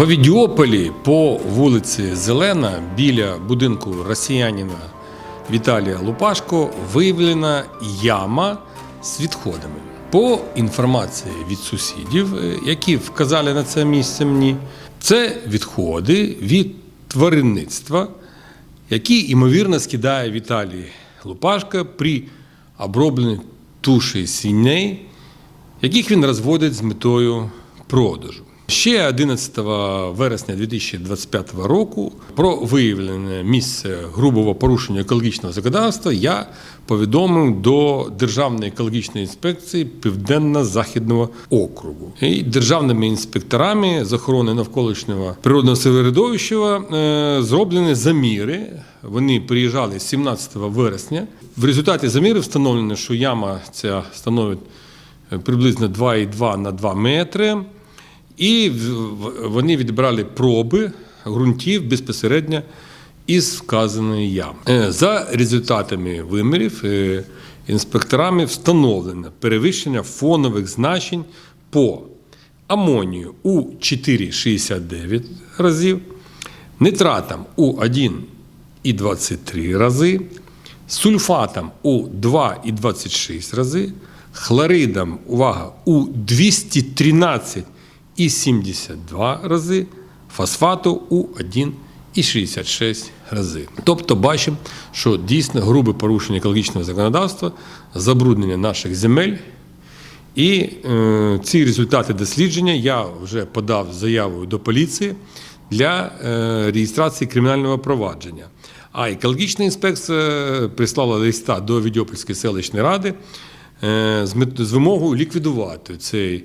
В Авідіополі по вулиці Зелена біля будинку росіянина Віталія Лупашко виявлена яма з відходами. По інформації від сусідів, е, які вказали на це місце мені, це відходи від тваринництва, які ймовірно скидає Віталій Лупашко при обробленні туші свиней, яких він розводить з метою продажу. Ще 11 вересня 2025 року про виявлене місце грубого порушення екологічного законодавства я повідомив до Державної екологічної інспекції Південно-Західного округу. І державними інспекторами з охорони навколишнього природного середовища е, зроблені заміри. Вони приїжджали 17 вересня. В результаті замірів встановлено, що яма ця становить е, приблизно 2,2 на 2 метри. І вони відбирали проби ґрунтів безпосередньо із вказаної ями. Е, За результатами вимірів е, інспекторами встановлено перевищення фонових значень по амонію у 4,69 разів, нитратам у 1,23 рази, сульфатам у 2,26 рази, хлоридам, увага, у 213,72 рази, фосфату у 1,66 рази. Тобто бачимо, що дійсно грубе порушення екологічного законодавства, забруднення наших земель. І е, ці результати дослідження я вже подав заяву до поліції для е, реєстрації кримінального провадження. А екологічна інспекція прислала листа до Відьопольської селищної ради е, з, з вимогою ліквідувати цей, е,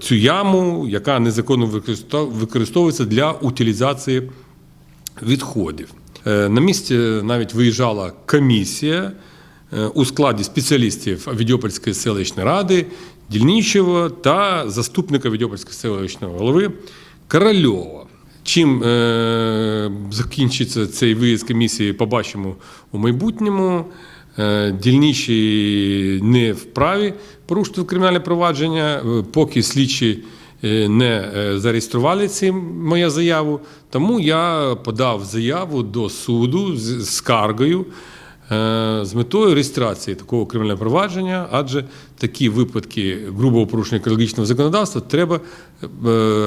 цю яму, яка незаконно використов- використовується для утилізації відходів. Е, На місці навіть виїжджала комісія е, у складі спеціалістів Відьопольської селищної ради, дільничого та заступника Відьопольського селищного голови Корольова. Чим е, закінчиться цей виїзд комісії, побачимо у майбутньому. Е, Дільничі не вправі порушити кримінальне провадження, е, поки слідчі е, не зареєстрували ці мою заяву. Тому я подав заяву до суду з скаргою з метою реєстрації такого кримінального провадження, адже такі випадки грубого порушення екологічного законодавства треба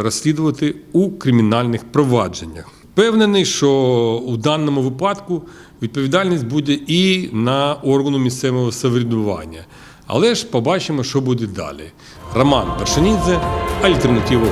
розслідувати у кримінальних провадженнях. Впевнений, що у даному випадку відповідальність буде і на органу місцевого самоврядування. Але ж побачимо, що буде далі. Роман Вершинідзе, Альтернатива.